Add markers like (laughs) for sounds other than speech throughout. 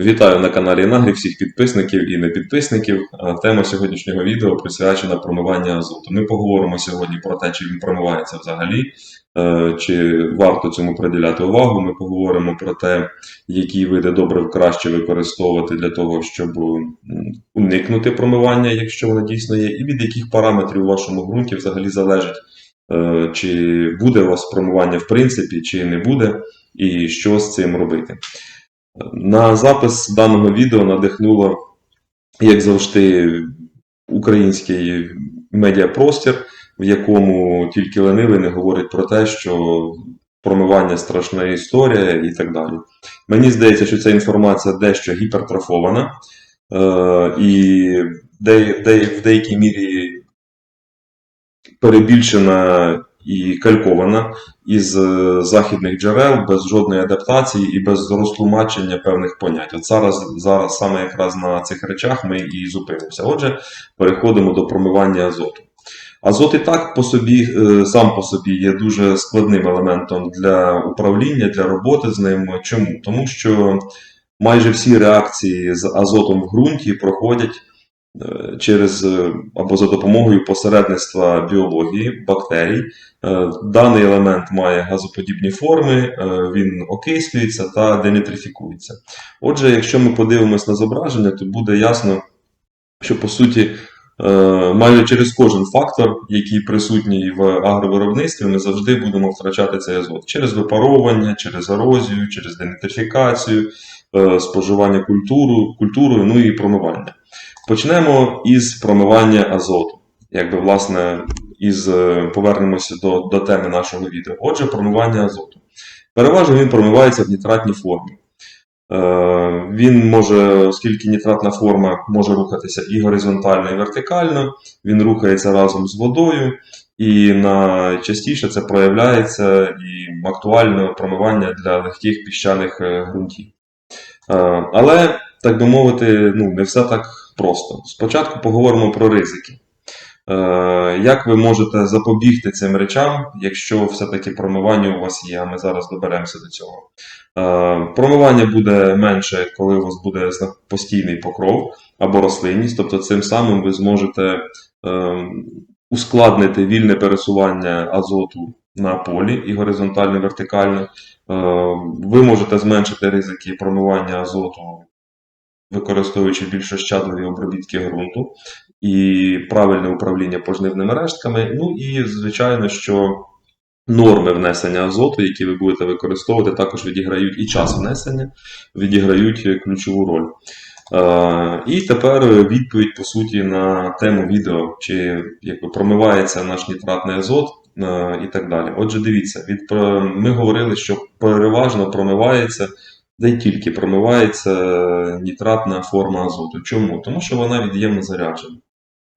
Вітаю на каналі Інагрі всіх підписників і непідписників. Е, Тема сьогоднішнього відео присвячена промиванню азоту. Ми поговоримо сьогодні про те, чи він промивається взагалі, е, чи варто цьому приділяти увагу. Ми поговоримо про те, які види добрив краще використовувати для того, щоб уникнути промивання, якщо воно дійсно є, і від яких параметрів у вашому ґрунті взагалі залежить, е, чи буде у вас промивання в принципі, чи не буде, і що з цим робити. На запис даного відео надихнуло, як завжди, український медіапростір, в якому тільки ленивий не говорить про те, що промивання страшна історія і так далі. Мені здається, що ця інформація дещо гіпертрофована е, і в деякій мірі перебільшена і калькована із е, західних джерел без жодної адаптації і без розтлумачення певних понять. От зараз, зараз саме якраз на цих речах ми і зупинимося. Отже, переходимо до промивання азоту. Азот і так по собі, е, сам по собі є дуже складним елементом для управління, для роботи з ним. Чому? Тому що майже всі реакції з азотом в ґрунті проходять через е, або за допомогою посередництва біології, бактерій. Е, Даний елемент має газоподібні форми, е, він окислюється та денітрифікується. Отже, якщо ми подивимось на зображення, то буде ясно, що по суті. е, Майже через кожен фактор, який присутній в агровиробництві, ми завжди будемо втрачати цей азот через випаровування, через ерозію, через денітрифікацію, е, споживання культуру, культурою, ну і промивання. Почнемо із промивання азоту. Якби, власне, із, е, повернемося до, до теми нашого відео. Отже, промивання азоту. Переважно він промивається в нітратній формі. Е, Він може, оскільки нітратна форма може рухатися і горизонтально, і вертикально, він рухається разом з водою, і найчастіше це проявляється і актуально промивання для легких піщаних е, ґрунтів. Е, Але, так би мовити, ну, не все так просто. Спочатку поговоримо про ризики. Е, Як ви можете запобігти цим речам, якщо все-таки промивання у вас є, а ми зараз доберемося до цього. Е, Промивання буде менше, коли у вас буде постійний покров або рослинність, тобто цим самим ви зможете ускладнити вільне пересування азоту на полі і горизонтально, і вертикально. Е, Ви можете зменшити ризики промивання азоту, використовуючи більш ощадливі обробітки ґрунту і правильне управління пожнивними рештками. Ну і, звичайно, що норми внесення азоту, які ви будете використовувати, також відіграють і час внесення, відіграють ключову роль. Е, І тепер відповідь по суті на тему відео, чи якби промивається наш нітратний азот е, і так далі. Отже, дивіться, від, ми говорили, що переважно промивається, де тільки промивається нітратна форма азоту. Чому? Тому що вона від'ємно заряджена.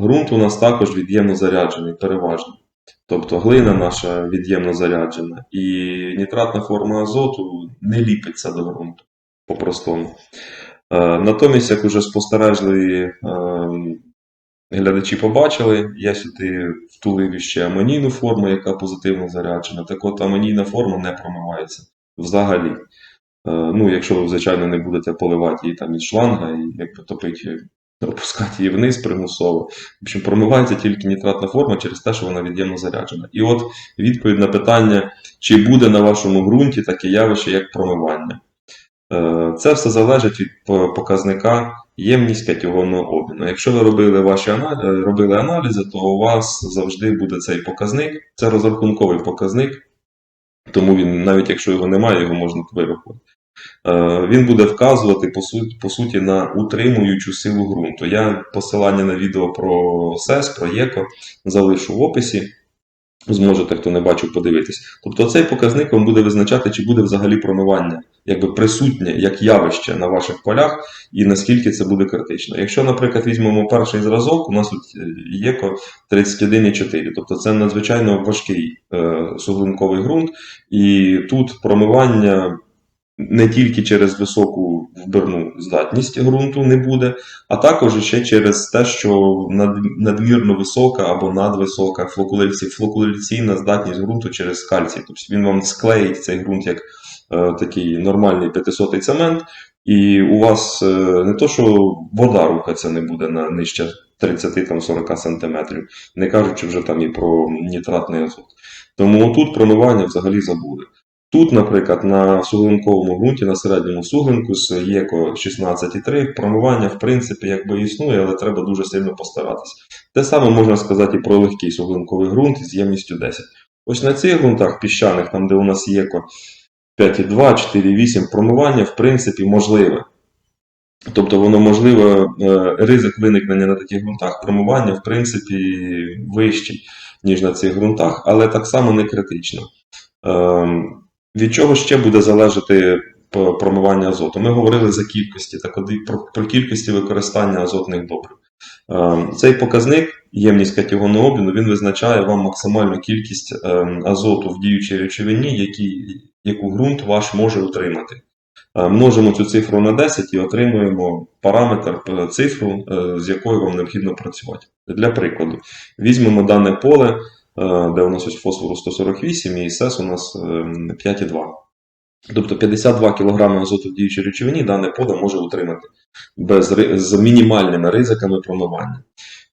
Ґрунт у нас також від'ємно заряджений, переважно. Тобто глина наша від'ємно заряджена, і нітратна форма азоту не ліпиться до ґрунту по-простому. Е, Натомість, як уже спостережливі е, глядачі побачили, я сюди втулив іще амонійну форму, яка позитивно заряджена. Так от амонійна форма не промивається взагалі. Е, Ну, якщо ви, звичайно, не будете поливати її там із шланга і якби топити, опускати її вниз примусово. В общем, промивається тільки нітратна форма через те, що вона від'ємно заряджена. І от відповідь на питання, чи буде на вашому ґрунті таке явище, як промивання. Е, Це все залежить від показника ємність катіонного обміну. Якщо ви робили ваші ана- е, робили аналізи, то у вас завжди буде цей показник. Це розрахунковий показник, тому він, навіть якщо його немає, його можна вирахувати. Е, Він буде вказувати по суті, по суті на утримуючу силу ґрунту. Я посилання на відео про СЕС, про ЄКО залишу в описі. Зможете, хто не бачив, подивитись. Тобто цей показник вам буде визначати, чи буде взагалі промивання, якби присутнє як явище на ваших полях, і наскільки це буде критично. Якщо, наприклад, візьмемо перший зразок, у нас тут е, ЄКО 31,4, тобто це надзвичайно важкий е, суглинковий ґрунт, і тут промивання не тільки через високу вбирну здатність ґрунту не буде, а також ще через те, що надмірно висока або надвисока флокуляцій- флокуляційна здатність ґрунту через кальцій. Тобто він вам склеїть цей ґрунт як е, такий нормальний 500 цемент, і у вас е, не то, що вода рухатися не буде на нижче 30-40 см, не кажучи вже там і про нітратний азот. Тому тут промивання взагалі забуде. Тут, наприклад, на суглинковому ґрунті, на середньому суглинку з ЄКО 16,3 промивання в принципі якби існує, але треба дуже сильно постаратися. Те саме можна сказати і про легкий суглинковий ґрунт з ємністю 10. Ось на цих ґрунтах піщаних, там де у нас ЄКО 5,2, 4,8, промивання в принципі можливе. Тобто воно можливе, е, ризик виникнення на таких ґрунтах промивання, в принципі, вищий, ніж на цих ґрунтах, але так само не критично. Ем, Від чого ще буде залежати промивання азоту? Ми говорили за кількості, так от про, кількості використання азотних добрив. Ем, Цей показник, ємність катігонного обміну, він визначає вам максимальну кількість ем, азоту в діючій речовині, які, яку ґрунт ваш може утримати. Е, Множимо цю цифру на 10 і отримуємо параметр, е, цифру, е, з якою вам необхідно працювати. Для прикладу, візьмемо дане поле, е, де у нас ось фосфору 148 і СЕС у нас ем, 5,2. Тобто 52 кг азоту в діючій речовині дане поле може утримати без, з мінімальними ризиками промивання.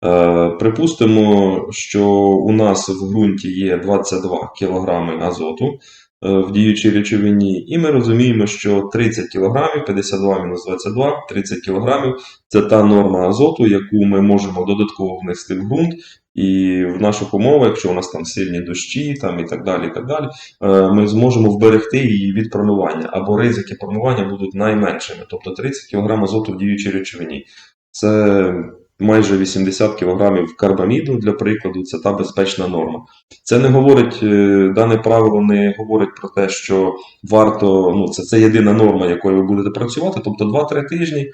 Е, Припустимо, що у нас в ґрунті є 22 кг азоту е, в діючій речовині, і ми розуміємо, що 30 кг, 52 мінус 22, 30 кг це та норма азоту, яку ми можемо додатково внести в ґрунт. І в наших умовах, якщо у нас там сильні дощі там, і так далі, і так далі, е, ми зможемо вберегти її від промивання, або ризики промивання будуть найменшими, тобто 30 кг азоту в діючій речовині. Це майже 80 кг карбаміду, для прикладу, це та безпечна норма. Це не говорить, е, дане правило не говорить про те, що варто, ну це, це єдина норма, якою ви будете працювати, тобто 2-3 тижні,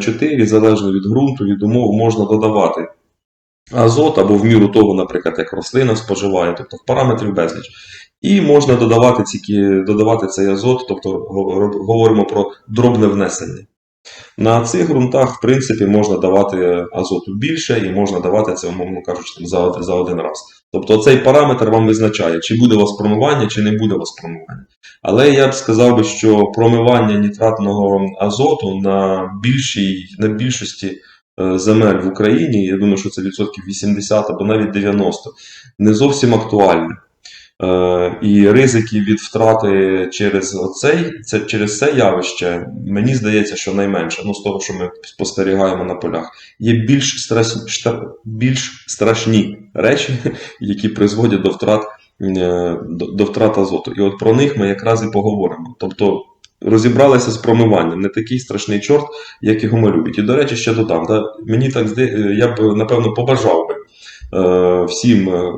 4, залежно від ґрунту, від умов, можна додавати азот або в міру того, наприклад, як рослина споживає, тобто параметрів безліч. І можна додавати, ці, додавати цей азот, тобто говоримо про дробне внесення. На цих ґрунтах, в принципі, можна давати азоту більше і можна давати це, умовно кажучи, за, за один раз. Тобто цей параметр вам визначає, чи буде у вас промивання, чи не буде у вас промивання. Але я б сказав би, що промивання нітратного азоту на, більшій, на більшості земель в Україні, я думаю, що це відсотків 80 або навіть 90, не зовсім актуальне. Е, І ризики від втрати через оцей, це через це явище, мені здається, що найменше, ну з того, що ми спостерігаємо на полях, є більш, стрес, шта- більш страшні речі, (laughs) які призводять до втрат, е, до, до втрат азоту. І от про них ми якраз і поговоримо. Тобто розібралися з промиванням, не такий страшний чорт, як його малюють. І, до речі, ще додам, да, мені так здається, я б напевно побажав би е, всім. е,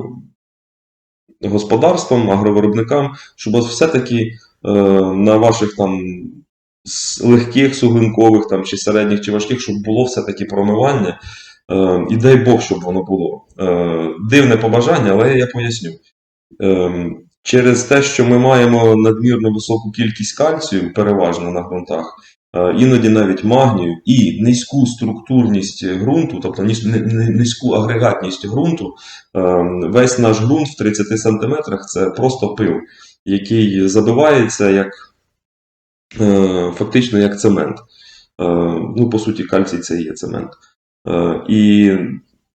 господарствам, агровиробникам, щоб все-таки е, на ваших там легких суглинкових там, чи середніх, чи важких, щоб було все-таки промивання. Е, і дай Бог, щоб воно було. Е, дивне побажання, але я поясню. Е, через те, що ми маємо надмірно високу кількість кальцію, переважно на ґрунтах, е, іноді навіть магнію, і низьку структурність ґрунту, тобто низ- ни- ни- низьку агрегатність ґрунту, Е, Весь наш ґрунт в 30 см це просто пил, який забивається як е, фактично як цемент. Ну, по суті, кальцій це є цемент. І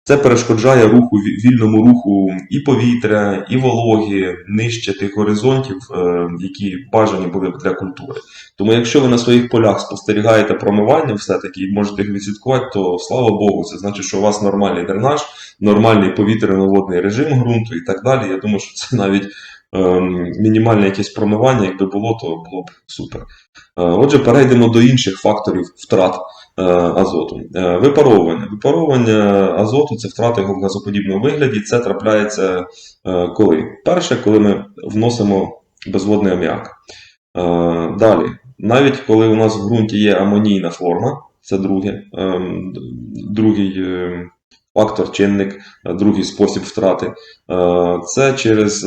це перешкоджає руху, вільному руху і повітря, і вологи нижче тих горизонтів, е, які бажані були б для культури. Тому якщо ви на своїх полях спостерігаєте промивання, все-таки і можете їх відслідкувати, то слава Богу, це значить, що у вас нормальний дренаж, нормальний повітряно-водний режим ґрунту і так далі. Я думаю, що це навіть мінімальне якесь промивання, якби було, то було б супер. Е, Отже, перейдемо до інших факторів втрат е, азоту. Е, Випаровування. Випаровування азоту це втрати його в газоподібному вигляді. Це трапляється коли? Перше, коли ми вносимо безводний аміак. Далі, навіть коли у нас в ґрунті є амонійна форма, це друге, ем, другий фактор, чинник, другий спосіб втрати. Це через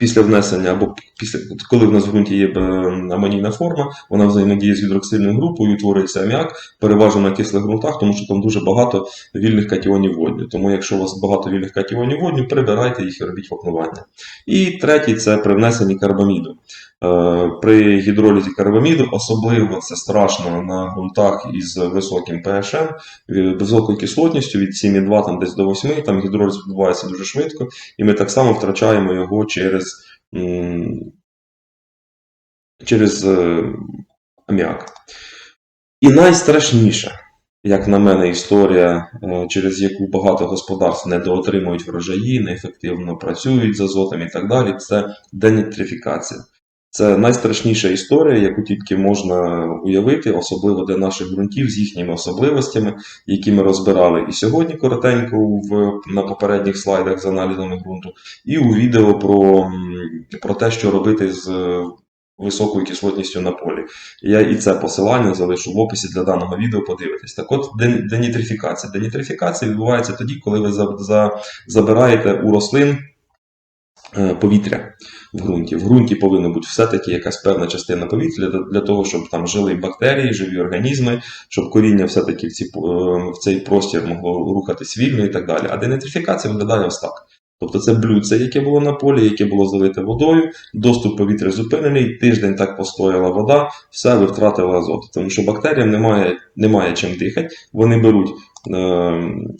після внесення або після, коли в нас в ґрунті є е, амонійна форма, вона взаємодіє з гідроксильною групою, утворюється аміак, переважно на кислих ґрунтах, тому що там дуже багато вільних катіонів водню. Тому якщо у вас багато вільних катіонів водню, прибирайте їх і робіть вапнування. І третій це при внесенні карбаміду. Е, При гідролізі карбаміду особливо це страшно на ґрунтах із високим pH, високою кислотністю від 7,2 там десь до 8, там гідроліз відбувається дуже швидко, і ми так само втрачаємо його через, через е, аміак. І найстрашніша, як на мене, історія, е, через яку багато господарств недоотримують врожаї, неефективно працюють з азотом і так далі, це денітрифікація. Це найстрашніша історія, яку тільки можна уявити, особливо для наших ґрунтів з їхніми особливостями, які ми розбирали і сьогодні коротенько в, на попередніх слайдах з аналізами ґрунту, і у відео про, про те, що робити з високою кислотністю на полі. Я і це посилання залишу в описі для даного відео, подивитись. Так от, денітрифікація. Денітрифікація відбувається тоді, коли ви за, за, забираєте у рослин повітря в ґрунті. В ґрунті повинна бути все-таки якась певна частина повітря для, того, щоб там жили бактерії, живі організми, щоб коріння все-таки в, ці, е, в цей простір могло рухатись вільно і так далі. А денітрифікація виглядає ось так. Тобто це блюдце, яке було на полі, яке було залите водою, доступ повітря зупинений, тиждень так постояла вода, все ви втратили азот. Тому що бактеріям немає, немає чим дихати, вони беруть, е,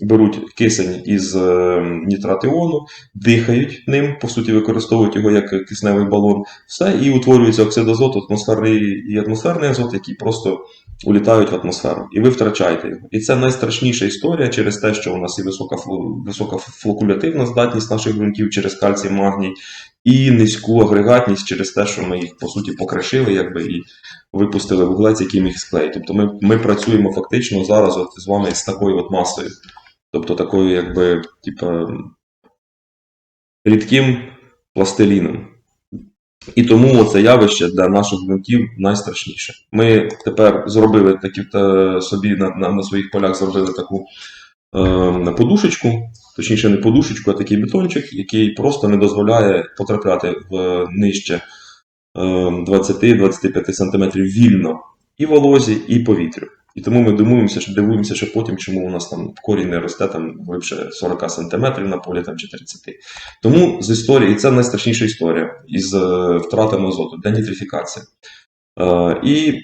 беруть кисень із е, нітратіону, дихають ним, по суті, використовують його як кисневий балон, все, і утворюється оксид азоту, атмосферний і атмосферний азот, які просто улітають в атмосферу, і ви втрачаєте його. І це найстрашніша історія через те, що у нас і висока, висока флокулятивна здатність наших ґрунтів через кальцій, магній, і низьку агрегатність через те, що ми їх по суті покришили, якби і випустили вуглець, який міг склеїти. Тобто ми, ми працюємо фактично зараз от з вами з такою от масою. Тобто такою, якби, типа, рідким пластиліном. І тому це явище для наших ґрунтів найстрашніше. Ми тепер зробили такі собі на, на, на своїх полях зробили таку подушечку, точніше не подушечку, а такий бетончик, який просто не дозволяє потрапляти в нижче е, 20-25 см вільно і волозі, і повітрю. І тому ми дивуємося, що дивуємося, що потім, чому у нас там корінь не росте там глибше 40 см на полі там, чи 30 Тому з історії, і це найстрашніша історія із е, втратами азоту, денітрифікація. Е, і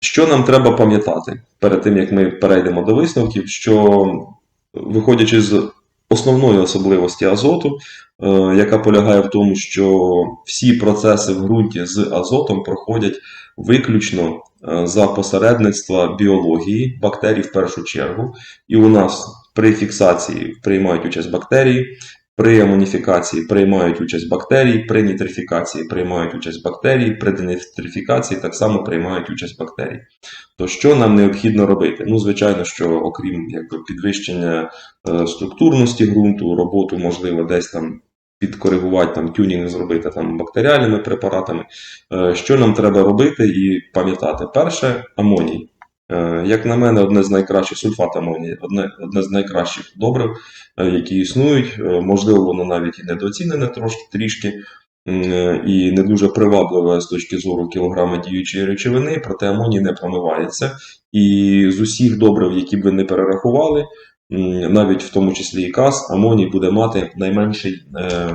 що нам треба пам'ятати перед тим, як ми перейдемо до висновків, що виходячи з основної особливості азоту, е, яка полягає в тому, що всі процеси в ґрунті з азотом проходять виключно е, за посередництва біології, бактерій в першу чергу. І у нас при фіксації приймають участь бактерії, при амоніфікації приймають участь бактерії, при нітрифікації приймають участь бактерії, при денітрифікації так само приймають участь бактерії. То що нам необхідно робити? Ну, звичайно, що окрім якби, підвищення е, структурності ґрунту, роботу, можливо, десь там підкоригувати там тюнінг зробити там бактеріальними препаратами. Е, Що нам треба робити і пам'ятати? Перше амоній. Е, Як на мене, одне з найкращих сульфат амонії, одне, одне з найкращих добрив, е, які існують. Е, Можливо, воно навіть і недооцінене трошки трішки. І не дуже привабливе з точки зору кілограма діючої речовини, проте амоній не промивається. І з усіх добрив, які б ви не перерахували, навіть в тому числі і каз, амоній буде мати найменший, е,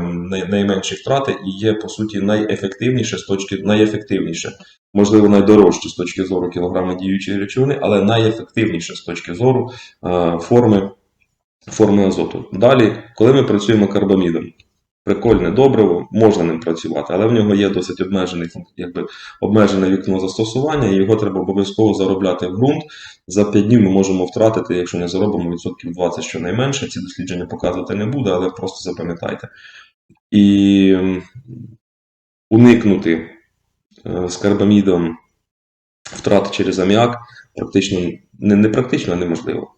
найменші втрати і є по суті найефективніше з точки найефективніше, можливо, найдорожче з точки зору кілограма діючої речовини, але найефективніше з точки зору е, форми, форми азоту. Далі, коли ми працюємо карбамідом. Прикольне добриво, можна ним працювати, але в нього є досить обмежений, якби, обмежене вікно застосування, і його треба обов'язково заробляти в ґрунт. За 5 днів ми можемо втратити, якщо не заробимо відсотків 20 щонайменше. Ці дослідження показувати не буде, але просто запам'ятайте. І уникнути е, з карбамідом втрат через аміак практично не, не практично, а неможливо.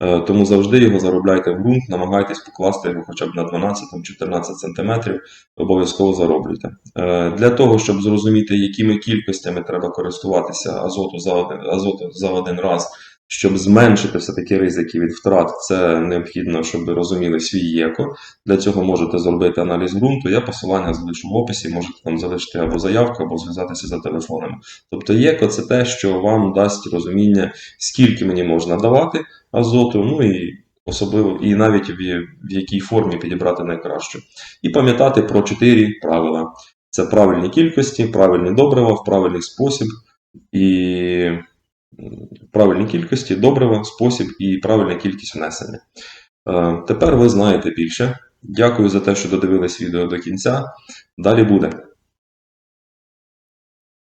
Е, Тому завжди його заробляйте в ґрунт, намагайтесь покласти його хоча б на 12-14 см, обов'язково зароблюйте. Е, Для того, щоб зрозуміти, якими кількостями треба користуватися азоту за один, азоту за один раз, щоб зменшити все-таки ризики від втрат, це необхідно, щоб ви розуміли свій ЄКО. Для цього можете зробити аналіз ґрунту. Я посилання залишу в описі, можете там залишити або заявку, або зв'язатися за телефонами. Тобто ЄКО це те, що вам дасть розуміння, скільки мені можна давати азоту, ну і особливо, і навіть в, в якій формі підібрати найкращу. І пам'ятати про чотири правила: це правильні кількості, правильні добрива, в правильний спосіб і правильні кількості, добрива, спосіб і правильна кількість внесення. Е, Тепер ви знаєте більше. Дякую за те, що додивились відео до кінця. Далі буде.